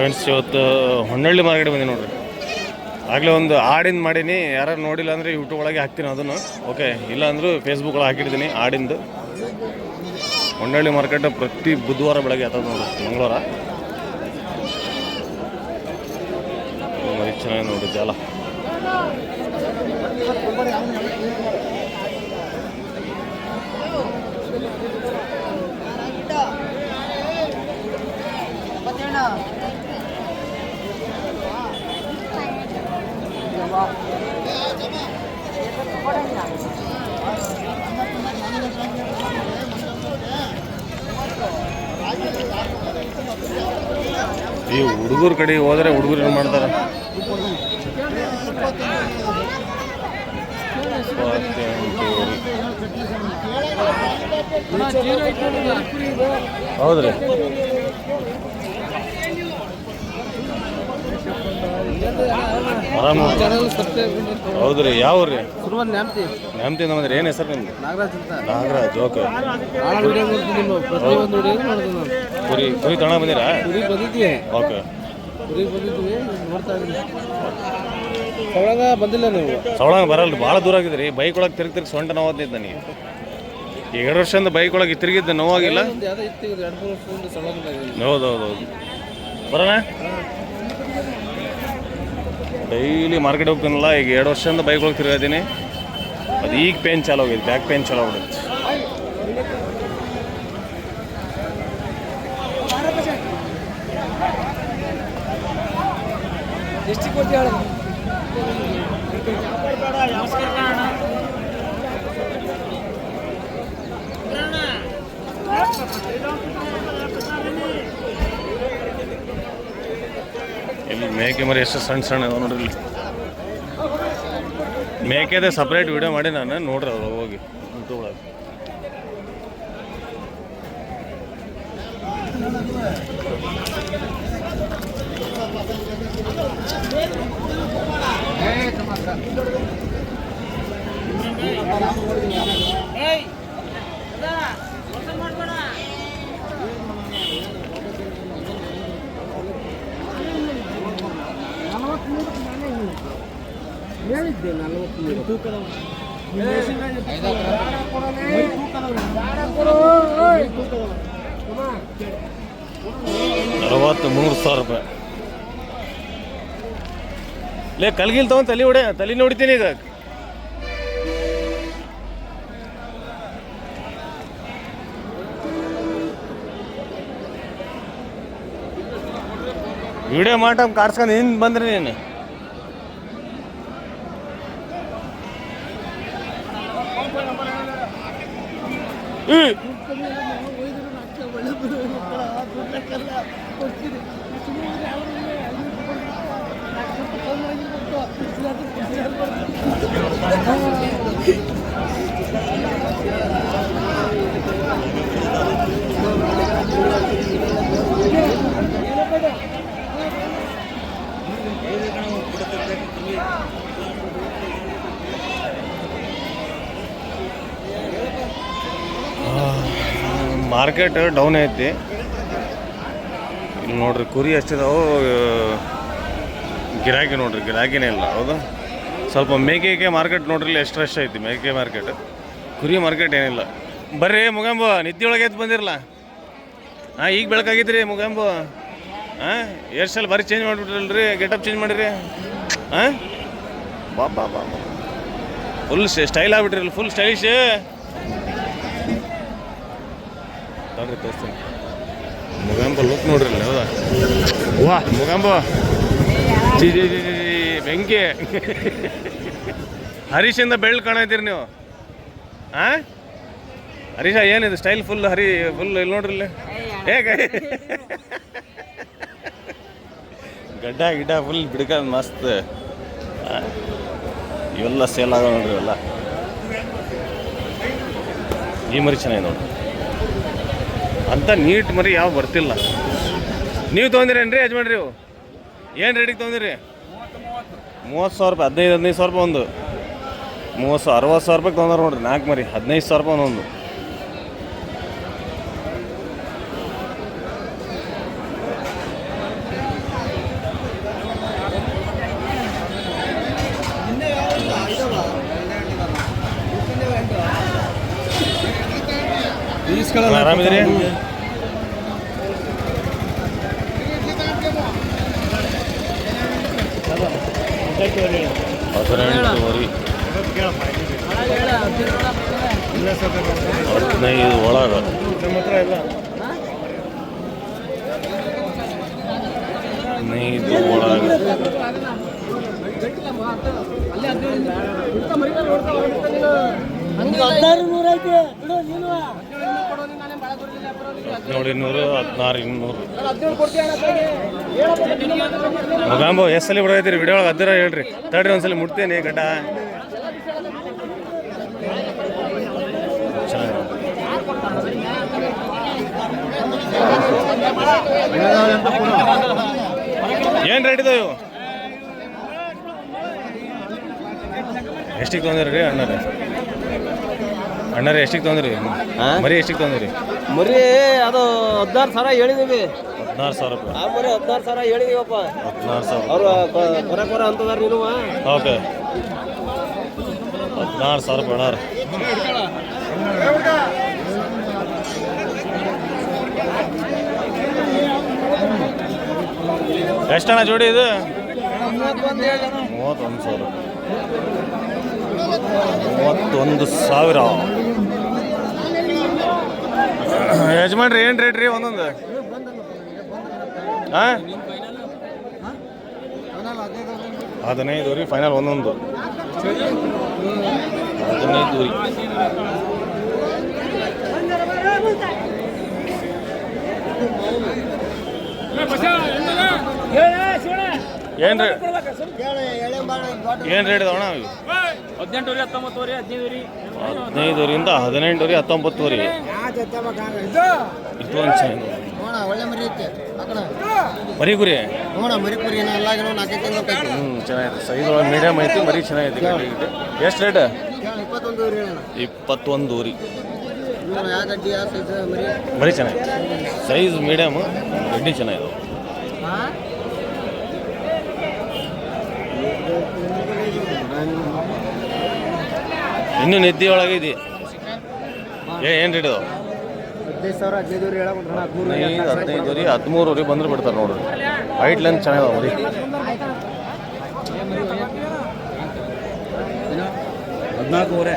Friends, ಇವತ್ತು Honnalli market ಬಂದಿ ನೋಡ್ರಿ. ಆಗಲೇ ಒಂದು ಹಾಡಿಂದು ಮಾಡೀನಿ. ಯಾರು ನೋಡಿಲ್ಲ ಅಂದರೆ ಯೂಟ್ಯೂಬ್ ಒಳಗೆ ಹಾಕ್ತೀನಿ ಅದನ್ನು. ಓಕೆ ಇಲ್ಲ ಅಂದರೂ ಫೇಸ್ಬುಕ್ ಒಳಗೆ ಹಾಕಿರ್ತೀನಿ ಹಾಡಿಂದು ಹೊನ್ನಳ್ಳಿ ಮಾರ್ಕೆಟ್ ಪ್ರತಿ ಬುಧವಾರ ಬೆಳಗ್ಗೆ ಆತದ ನೋಡ್ರಿ, ಮಂಗಳವಾರ. ಚೆನ್ನಾಗಿ ನೋಡಿ ಜಾಲ ಈ ಹುಡುಗರ ಕಡೆ ಹೋದರೆ ಹುಡುಗರು ಏನು ಮಾಡ್ತಾರೆ? ಹೌದ್ರಿ. ಆರಾಮ ಹೌದ್ರಿ ಯಾವ್ರಿ ನಮ್ದ್ರಿ ನ್ಯಾಮ್ತಿ. ನೆಮ್ತಿಂದ ಬಂದ್ರಿ ಏನು ಹೆಸರು ನಿಮ್ದು? ನಾಗರಾಜ್ ಓಕೆ. ಕುರಿ ಕುರಿ ತಗೊಂಡ ಬಂದಿರಾ? ಓಕೆ. ಒಳಗ ಬಂದಿಲ್ಲ ನೀವು? ಸವಳಂಗ ಬರಲ್ಲ ಭಾಳ ದೂರ ಆಗಿದ್ರಿ ಬೈಕ್ ಒಳಗೆ ತಿರುಗಿ ತಿರುಗಿ ಸೊಂಟ ನೋವತ್ತಿದ್ದ ನನಗೆ. ಈಗ ಎರಡು ವರ್ಷದಿಂದ ಬೈಕ್ ಒಳಗೆ ತಿರುಗಿದ್ದೆ ನೋವಾಗಿಲ್ಲ. ಒಂದು ಯಾವುದೋ ಎರಡು ಮೂರು ವರ್ಷದಿಂದ ಸೊಳಗಿಲ್ಲ ಹೌದು ಹೌದು ಹೌದು. ಬರೋಣ? ಡೈಲಿ ಮಾರ್ಕೆಟ್ ಹೋಗ್ತೀನಲ್ಲ ಈಗ ಎರಡು ವರ್ಷದಿಂದ ಬೈಕ್ ಒಳಗೆ ತಿರುಗಿದ್ದೀನಿ ಅದು ಈಗ ಪೇನ್ ಚಾಲು ಹೋಗಿದೆ ಬ್ಯಾಕ್ ಪೇನ್ ಚಾಲು ಆಗ್ಬಿಡುತ್ತೆ. ಇಲ್ಲಿ ಮೇಕೆ ಮರಿ ಎಷ್ಟು ಸಣ್ಣ ಸಣ್ಣ ನೋಡ್ರಿ ಮೇಕೆದೆ ಸಪ್ರೇಟ್ ವಿಡಿಯೋ ಮಾಡಿ ನಾನು ನೋಡ್ರಿ ಅದು ಹೋಗಿ ಒಳಗೆ. ಹೇಳಿದ್ದೆ ನಲ್ವತ್ತು ತೂಕದ ನಲವತ್ತು ಮೂರು ಸಾವಿರ ರೂಪಾಯಿ ಲೇ, ಕಲ್ಗಿಲ್ ತಗೊಂಡ್ ತಲೆ ಹೊಡೆ, ತಲೆ ನೋಡ್ತೀನಿ ಈಗ. ವಿಡಿಯೋ ಮಾಟ ಕಾರ್ಸ್ಕೊಂಡು ಹಿಂದೆ ಬಂದ್ರಿ ನೀನು. ಈ ಮಾರ್ಕೆಟ್ ಡೌನ್ ಐತಿ. ಇಲ್ಲಿ ನೋಡ್ರಿ ಕುರಿ ಎಷ್ಟಿದಾವು ಗಿರಾಕಿ ನೋಡ್ರಿ ಗಿರಾಕಿನೇ ಇಲ್ಲ ಹೌದು. ಸ್ವಲ್ಪ ಮೇಕೆಗೆ ಮಾರ್ಕೆಟ್ ನೋಡ್ರಿ ಎಷ್ಟು ರಶ್ ಐತಿ ಮೇಕೆ ಮಾರ್ಕೆಟ್. ಕುರಿ ಮಾರ್ಕೆಟ್ ಏನಿಲ್ಲ. ಬರ್ರಿ ಮುಗಂಬು ನಿದ್ದೆ ಒಳಗೆ ಎದ್ದು ಬಂದಿರಲ್ಲ ಹಾಂ ಈಗ ಬೆಳಕಾಗಿದ್ರಿ ರೀ ಮುಗಂಬು. ಹಾಂ ಎಷ್ಟು ಸಲ ಬರೀ ಚೇಂಜ್ ಮಾಡಿಬಿಟ್ರಲ್ರಿ ಗೆಟಪ್ ಚೇಂಜ್ ಮಾಡಿರಿ. ಹಾಂ? ಬಾ ಬಾ ಬಾ ಫುಲ್ ಸ್ಟೈಲ್ ಆಗ್ಬಿಟ್ರಿ ಫುಲ್ ಸ್ಟೈಲಿಶ್ ನೋಡ್ರಿ ತೋರಿಸ್ತೀನಿ. ಮುಗಾಂಬ ಲುಕ್ ನೋಡ್ರಿ ಹೌದಾ? ವಾ Mogambo. G G G G G, ಬೆಂಕಿ. ಹರೀಶಿಂದ ಬೆಳ್ಳು ಕಾಣತ್ತೀರಿ ನೀವು. ಆ? ಹರೀಶ ಏನಿದು? ಸ್ಟೈಲ್ ಫುಲ್ ಹರಿ ಫುಲ್ ಇಲ್ಲಿ ನೋಡ್ರಿ ಇಲ್ಲಿ. ಹೇಗೆ? ಗಡ್ಡ ಗಿಡ್ಡ ಫುಲ್ ಬಿಡ್ಕ ಮಸ್ತ್. ಇವೆಲ್ಲ ಸೇಲ್ ಆಗೋ ನೋಡ್ರಿ ಇವೆಲ್ಲ. ಈ ಮರಿ ಚೆನ್ನಾಗಿ ನೋಡ್ರಿ. ಅಂತ ನೀಟ್ ಮರಿ ಯಾವ ಬರ್ತಿಲ್ಲ. ನೀವು ತೊಗೊಂದಿರೇನ್ರಿ ಯಜಮಾನ್ರಿ ಇವು? ಏನು ರೇಟಿಗೆ ತೊಂದಿರಿ? ಮೂವತ್ತು ಸಾವಿರ ರೂಪಾಯಿ ಹದಿನೈದು ಹದಿನೈದು ಸಾವಿರ ರೂಪಾಯಿ ಒಂದು. ಮೂವತ್ತು ಸಾವಿರ ಅರವತ್ತು ಸಾವಿರ ರೂಪಾಯಿ ತೊಂದರೆ ನೋಡಿರಿ ನಾಲ್ಕು ಮರಿ ಹದಿನೈದು ಸಾವಿರ ರೂಪಾಯಿ ಒಂದೊಂದು. ಆರಾಮಿದ್ರಿ ಹದಿನೈದು ಒಳಗೆ ಹದಿನೈದು ಒಳಗೆ ಹದಿನೇಳು ಹದಿನಾರು ಇನ್ನೂರು ಎಷ್ಟು ಸಲ ಬಿಡೋಯ್ತೀರಿ ವಿಡಿಯೋ ಒಳಗೆ ಹತ್ತಿರ ಹೇಳ್ರಿ ತಡ್ರಿ ಒಂದ್ಸಲಿ ಮುಟ್ತೇನೆ ಗಡ್ಡ ಚೆನ್ನಾಗಿದೆ. ಏನು ರೇಟ್ ಇದಾವೆ ಇವು? ಎಷ್ಟಿಗೆ ತೊಂದ್ರಿ ಅಣ್ಣರೇ? ಅಣ್ಣರೇ ಎಷ್ಟಿಗೆ ತೊಂದ್ರಿ? ಮರಿ ಎಷ್ಟಿಗೆ ತೊಂದ್ರಿ? ಮರಿ ಅದು ಹದಿನಾರು ಸಾವಿರ ಹೇಳಿದೀವಿ. ಹದಿನಾರು ಸಾವಿರ ರೂಪಾಯಿ. ಆ ಮರಿ ಹದಿನಾರು ಸಾವಿರ ಹೇಳಿದೀವಪ್ಪ. ಹದಿನಾರು ಸಾವಿರ ಅವರು ಕೊರ ಕೊರ ಅಂತದಾರ ನೀನು. ಓಕೆ. ಹದಿನಾರು ಸಾವಿರ ರೂಪಾಯಿ ಅಣ್ಣಾರ. ಎಷ್ಟಣ್ಣ ಜೋಡಿ ಇದು? ಮೂವತ್ತೊಂದು ಸಾವಿರ. ಮೂವತ್ತೊಂದು ಸಾವಿರ. ಯಜಮಾನ್ರಿ ಏನು ರೇಟ್ ರೀ ಒಂದೊಂದು? ಹಾಂ ಹದಿನೈದು ರೀ ಫೈನಲ್ ಒಂದೊಂದು. ಹದಿನೈದು ರೀ. ಏನು ರೇಟ್ ಏನು ರೇಟ್ ಇದಾವಣ ಇವು ಹದಿನೆಂಟು ವರೆ ಹತ್ತೊಂಬತ್ತು ವರೆ ಹದಿನೈದು ವರೆ ಹದಿನೈದರಿಂದ ಹದಿನೆಂಟು ರೀ ಹತ್ತೊಂಬತ್ತು ರೀ ಇದೊಂದು ಚೆನ್ನಾಗಿ ನೋಡ ಒಳ್ಳೆ ಮರಿ ಐತೆ ಹಾಕೋಣ ಮರಿ ಗುರಿ ನೋಡ ಮರಿ ಕುರಿ. ನಾಲ್ಕೈದು ತಿಂಗಳು ಹ್ಞೂ ಚೆನ್ನಾಗಿದೆ. ಸೈಜ್ ಒಳಗೆ ಮೀಡಿಯಮ್ ಐತಿ ಮರಿ ಚೆನ್ನಾಗೈತಿ ಎಷ್ಟು ರೇಟ್ ಇಪ್ಪತ್ತೊಂದು ಊರಿ ರೀ ಮರಿ ಚೆನ್ನಾಗಿದೆ. ಸೈಜ್ ಮೀಡಿಯಮ್ ಗಡ್ಡಿ ಚೆನ್ನಾಗಿದೆ. ಇನ್ನು ನಿದ್ದೆ ಒಳಗೆ ಇದೆ ಏ ಏನು ರೇಟ್ ಇದಾವೆ ಹದಿನೈದು ರೀ ಹದಿಮೂರು ರೀ ಬಂದ್ರೆ ಬಿಡ್ತಾರೆ ನೋಡ್ರಿ. ಹೈಟ್ ಲೆಂತ್ ಚೆನ್ನಾಗಿದಾವೆ ರೀ ಹದಿನಾಲ್ಕೂವರೆ.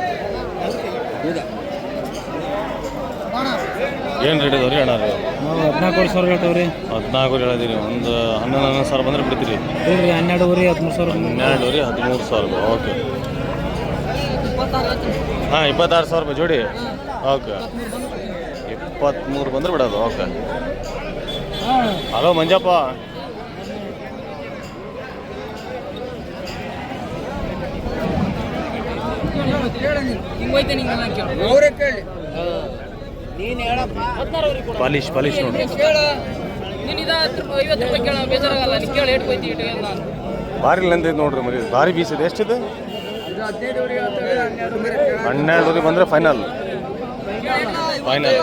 ಏನು ರೇಟ್ ಇದಾವೆ ರೀ ಅಣ್ಣ ರೀ ನಾವು ಹದಿನಾಲ್ಕೂವರೆ ಸಾವಿರ ಹೇಳ್ತಾವ್ರಿ. ರೀ ಹದಿನಾಲ್ಕು ಹೇಳಿದಿರಿ. ಒಂದು ಹನ್ನೊಂದು ಹನ್ನೊಂದು ಸಾವಿರ ಬಂದ್ರೆ ಬಿಡ್ತೀರಿ. ರೀ ಹನ್ನೆರಡುವರೆ ಹದಿಮೂರು ಸಾವಿರ ಹನ್ನೆರಡುವರೆ ಹದಿಮೂರು ಸಾವಿರ. ಓಕೆ. ಹಾಂ ಇಪ್ಪತ್ತಾರು ಸಾವಿರ ರೂಪಾಯಿ ಜೋಡಿ. ಓಕೆ. ಇಪ್ಪತ್ತ್ಮೂರು ಬಂದ್ರೆ ಬಿಡೋದು okay. Hello Manjappa. Polish polish ನೋಡಿ. ಭಾರಿ ಐತೆ ನೋಡ್ರಿ ಮರಿ ಭಾರಿ ಬೀಸಿದೆ. ಎಷ್ಟಿದೆ? ಹನ್ನೆರಡು ಬಂದರೆ ಬಂದ್ರೆ ಫೈನಲ್ ಫೈನಲ್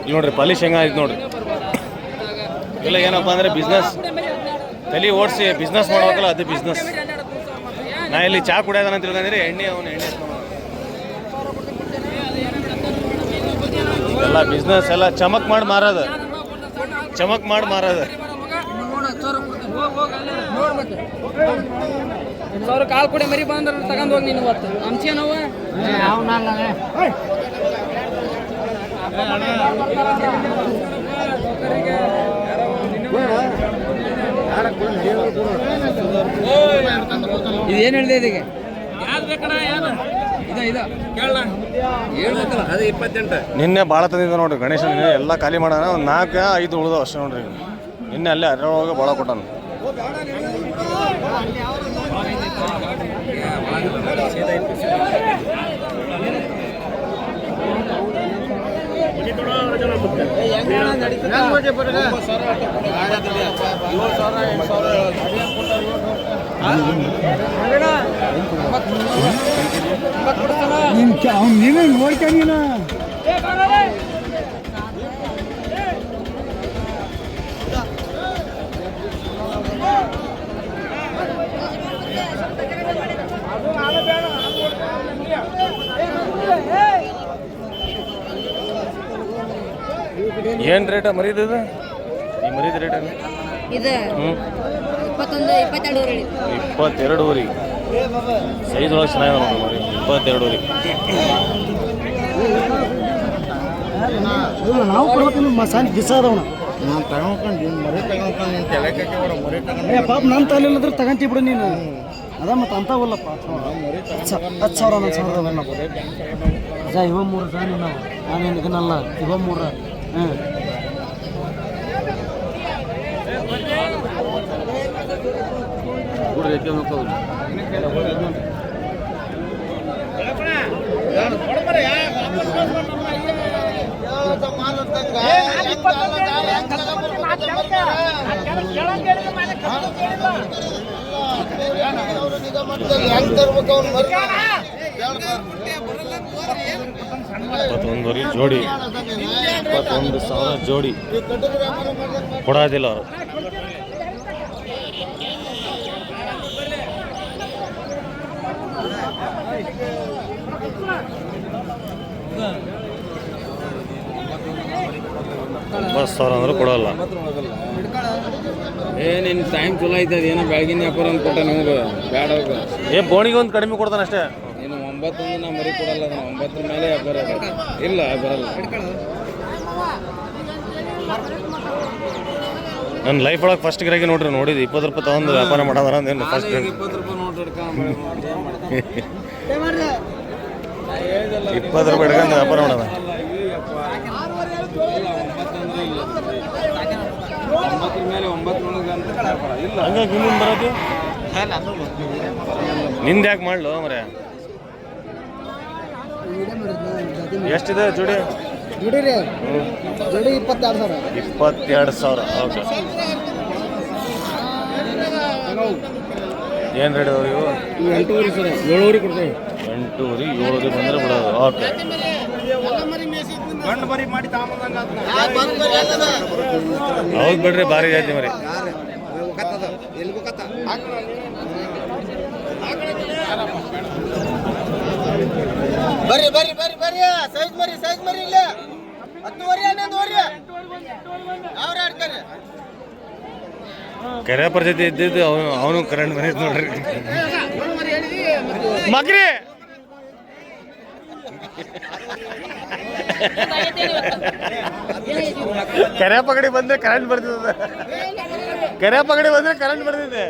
ಇಲ್ಲಿ ನೋಡ್ರಿ ಪಾಲಿಶ್ ಹೆಂಗಾಯ್ತು ನೋಡ್ರಿ. ಇಲ್ಲ ಏನಪ್ಪ ಅಂದರೆ ಬಿಸ್ನೆಸ್ ತಲೆ ಓಡಿಸಿ ಬಿಸ್ನೆಸ್ ಮಾಡಬೇಕಲ್ಲ ಅದು ಬಿಸ್ನೆಸ್ ನಾ ಇಲ್ಲಿ ಚಾ ಕುಡಿಯೋದನ್ನ ತಿಳ್ಕೊಂಡ್ರೆ ಎಣ್ಣೆ ಅವನು ಎಣ್ಣೆ ಎಲ್ಲ ಬಿಸ್ನೆಸ್ ಎಲ್ಲ ಚಮಕ್ ಮಾಡಿ ಮಾರದ. ಚಮಕ್ ಮಾಡಿ ಮಾರೋದು. ಸಾವಿರ ಕಾಲ್ ಕೊಡಿ ಮರಿ ಬಂದ್ರೆ ತಗೊಂಡ್ ಹೋಗಿ ನೀನು ಇವತ್ತು. ಹಂಚೇನವ ಇದೇನು ಹೇಳಿದೆ ಇದೀಗ? ನಿನ್ನೆ ಭಾಳ ತಂದಿದ್ದ ನೋಡ್ರಿ ಗಣೇಶ ಎಲ್ಲ ಖಾಲಿ ಮಾಡೋಣ ಒಂದು ನಾಲ್ಕು ಐದು ಉಳಿದ ಅಷ್ಟೇ ನೋಡ್ರಿ ನಿನ್ನೆ ಅಲ್ಲೇ ಅದ್ರೊಳಗೆ ಭಾಳ ಕೊಟ್ಟಾನ. ನೀನು ನೋಡ್ಕ ಏನು ರೇಟ ಮರೀದ ಇದು? ಈ ಮರಿದ ರೇಟ್ ಏನು? ಇದು ಹ್ಞೂ ಇಪ್ಪತ್ತೊಂದು ಇಪ್ಪತ್ತೆರಡು ಹೇಳಿ ಇಪ್ಪತ್ತೆರಡು ಊರಿ. ಸೈಜ್ ಒಳಗೆ ಚೆನ್ನಾಗಿದೆ ನೋಡಿ ಮರಿ ಇಪ್ಪತ್ತೆರಡು ಊರಿ. ನಾವು ಕೊಡ್ಬೇಕು ಮಸಾಲೆ ಬಿಸ ಅದಾವಣ ನಾನು ತಗೊಂಡ್ಕೊಂಡು ಮರಿ ತಗೊಂಡ್ಕೊಂಡು ನೀನು ತಲೆ ಕೆಟ್ಟವರ ಮರಿ ತಗೊಂಡು ಏ ಪಾಪ ನನ್ನ ತಲೆ ಇಲ್ಲದ್ರೆ ತಗಂತಿ ಬಿಡು ನೀನು. ಅದ ಮತ್ತೆ ಅಂತಾವಲ್ಲಪ್ಪ ಹತ್ತು ಸಾವಿರ ಹತ್ತು ಸಾವಿರ ಅದಾವ ಸಾವಿರ ಅಜ ಇವ ಮೂರು ಅಲ್ಲ ನಾನು ನಿನಗನಲ್ಲ ಇವ ಮೂರ. ಹ್ಞೂ ಇಪ್ಪತ್ತೊಂದು ವರಿ ಜೋಡಿ ಇಪ್ಪತ್ತೊಂದು ಸಾವಿರ ಜೋಡಿ ಕೊಡೋದಿಲ್ಲ ಅವರು. ಒಂಬತ್ತು ಸಾವಿರ ಅಂದ್ರೆ ಕೊಡಲ್ಲ. ಏ ನಿನ್ನ ಟೈಮ್ ಚಲೋ ಐತದ ಏನೋ ಬೆಳಗಿನ ವ್ಯಾಪಾರ ಅಂತ ಕೊಟ್ಟ ನಮಗೆ ಬೇಡ ಹೋಗ. ಏ ಬೋಣಿಗೆ ಒಂದು ಕಡಿಮೆ ಕೊಡ್ತಾನೆ ಅಷ್ಟೇ. ನೀನು ಒಂಬತ್ತೊಂದು ನಾ ಮರಿ ಕೊಡಲ್ಲ ಅದನ್ನ ಒಂಬತ್ತರ ಮೇಲೆ ವ್ಯಾಪಾರ ಇಲ್ಲ ಬರಲ್ಲ. ನನ್ನ ಲೈಫ್ ಒಳಗೆ ಫಸ್ಟ್ ಗಿರಾಕಿ ನೋಡ್ರಿ ನೋಡಿದ್ದು ಇಪ್ಪತ್ತು ರೂಪಾಯಿ ತಗೊಂಡು ವ್ಯಾಪಾರ ಮಾಡೋದಾರ ಫಸ್ಟ್ ಇಪ್ಪತ್ತು ರೂಪಾಯಿ ಹಿಡ್ಕೊಂಡು ಇಪ್ಪತ್ತು ರೂಪಾಯಿ ಹಿಡ್ಕೊಂಡು ವ್ಯಾಪಾರ ಮಾಡೋದ ಹಂಗಾಗಿ ಬರೋದು? ನಿಂದು ಯಾಕೆ ಮಾಡ್ಲು ಮರೆ? ಎಷ್ಟಿದೆ ಜೋಡಿ? ಜೋಡಿ ಇಪ್ಪತ್ತೆರಡು ಸಾವಿರ. ಇಪ್ಪತ್ತೆರಡು ಸಾವಿರ ಓಕೆ. ಏನು ರೇಟ್ ಅದಾವ ಇವು? ಎಂಟೂವರೆ ಸರ್ ಏಳುವರೆ ಕೊಡ್ತೇವೆ ಎಂಟೂರಿ ಏಳುವರೆ ಬಂದರೆ ಬಿಡೋದು ಓಕೆ ಹೌದು ಬಿಡ್ರಿ ಭಾರಿ ಜಾತಿ ಮರಿ. ಬರ್ರಿ ಬರ್ರಿ ಬರ್ರಿ ಬರ್ರಿ. ಸೈಜ್ ಮರಿ ಸೈಜ್ ಮರಿ ಇಲ್ಲ. ಹತ್ತುವರೆ ಹನ್ನೊಂದುವರೆ. ಅವ್ರು ಆಡ್ತಾರೆ? ಕೆರೆಪರ ಪರಿಸ್ಥಿತಿ ಇದ್ದಿದ್ದು ಅವನು ಅವನು ಕರೆಂಟ್ ಬಂದಿದ್ದು ನೋಡ್ರಿ. ಮಗ್ರಿ! ಕೆರೆ ಪಗಡಿ ಬಂದ್ರೆ ಕರೆಂಟ್ ಬರ್ತಿದ್ದ ಕೆರೆ ಪಗಡಿ ಬಂದ್ರೆ ಕರೆಂಟ್ ಬರ್ತಿದೆ.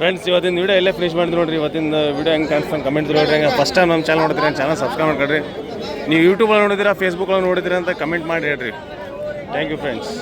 ಫ್ರೆಂಡ್ಸ್ ಇವತ್ತಿನ ವಿಡಿಯೋ ಎಲ್ಲೇ ಫಿನಿಶ್ ಮಾಡಿದ್ರು ನೋಡ್ರಿ. ಇವತ್ತಿನ ವಿಡಿಯೋ ಹೆಂಗೆ ಕಾಣಿಸ್ತಾನೆ ಕಮೆಂಟ್ ನೋಡ್ರಿ ಹಂಗೆ ಫಸ್ಟ್ ಟೈಮ್ ನಮ್ಮ ಚಾನಲ್ ನೋಡ್ತೀರಿ ಚಾನಲ್ ಸಬ್ಸ್ಕ್ರೈಬ್ ಮಾಡ್ಕೊಳ್ರಿ. ನೀವು ಯೂಟ್ಯೂಬ್ ಒಳಗೆ ನೋಡಿದ್ದೀರಾ ಫೇಸ್ಬುಕ್ ಒಳಗೆ ನೋಡಿದ್ದೀರಾ ಅಂತ ಕಮೆಂಟ್ ಮಾಡಿ ಹೇಳ್ರಿ. Thank you friends